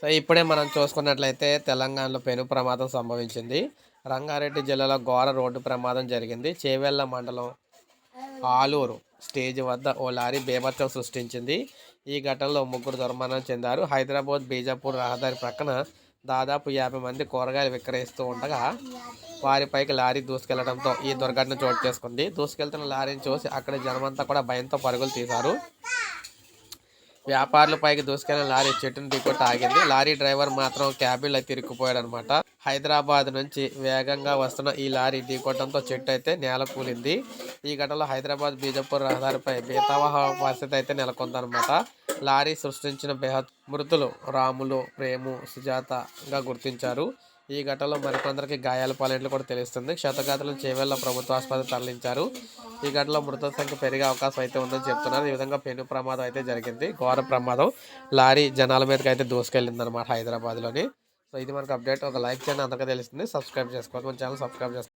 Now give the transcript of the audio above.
So ఇప్పుడే మనం చూసుకున్నట్లయితే తెలంగాణలో పెను ప్రమాదం సంభవించింది. రంగారెడ్డి జిల్లాలో ఘోర రోడ్డు ప్రమాదం జరిగింది. చేవెళ్ళ మండలం ఆలూరు స్టేజ్ వద్ద ఓ లారీ బేభత్సం సృష్టించింది. ఈ ఘటనలో ముగ్గురు దుర్మరణం చెందారు. హైదరాబాద్ బీజాపూర్ రహదారి ప్రక్కన దాదాపు యాభై మంది కూరగాయలు విక్రయిస్తూ ఉండగా వారిపైకి లారీ దూసుకెళ్ళడంతో ఈ దుర్ఘటన చోటు చేసుకుంది. దూసుకెళ్తున్న లారీని చూసి అక్కడ జనమంతా కూడా భయంతో పరుగులు తీశారు. వ్యాపారుల పైకి దూసుకెళ్ళిన లారీ చెట్టును ఢీకొట్టి ఆగింది లారీ డ్రైవర్ మాత్రం క్యాబిన్లో తిరిగిపోయాడు అనమాట హైదరాబాద్ నుంచి వేగంగా వస్తున్న ఈ లారీ ఢీకొట్టడంతో చెట్టు అయితే నేల కూలింది. ఈ ఘటనలో హైదరాబాద్ బీజపూర్ రహదారిపై బీతావహ పరిస్థితి అయితే నెలకొందనమాట. లారీ సృష్టించిన బేహత్ మృతులు రాములు ప్రేము సుజాతగా గుర్తించారు. ఈ ఘటనలో మరికొందరికి గాయాల పాలైనట్లు కూడా తెలుస్తుంది. క్షతగాతులను చేవెళ్ళ ప్రభుత్వ ఆసుపత్రి తరలించారు. ఈ ఘటనలో మృతుల సంఖ్య పెరిగే అవకాశం అయితే ఉందని చెప్తున్నారు. ఈ విధంగా పెను ప్రమాదం అయితే జరిగింది. ఘోర ప్రమాదం లారీ జనాల మీదకి అయితే దూసుకెళ్ళింది అనమాట హైదరాబాద్లోని. సో ఇది మనకు అప్డేట్. ఒక లైక్ చేయండి. అందరికీ తెలుస్తుంది. సబ్స్క్రైబ్ చేసుకోవాలి మన ఛానల్ సబ్స్క్రైబ్ చేసుకోండి.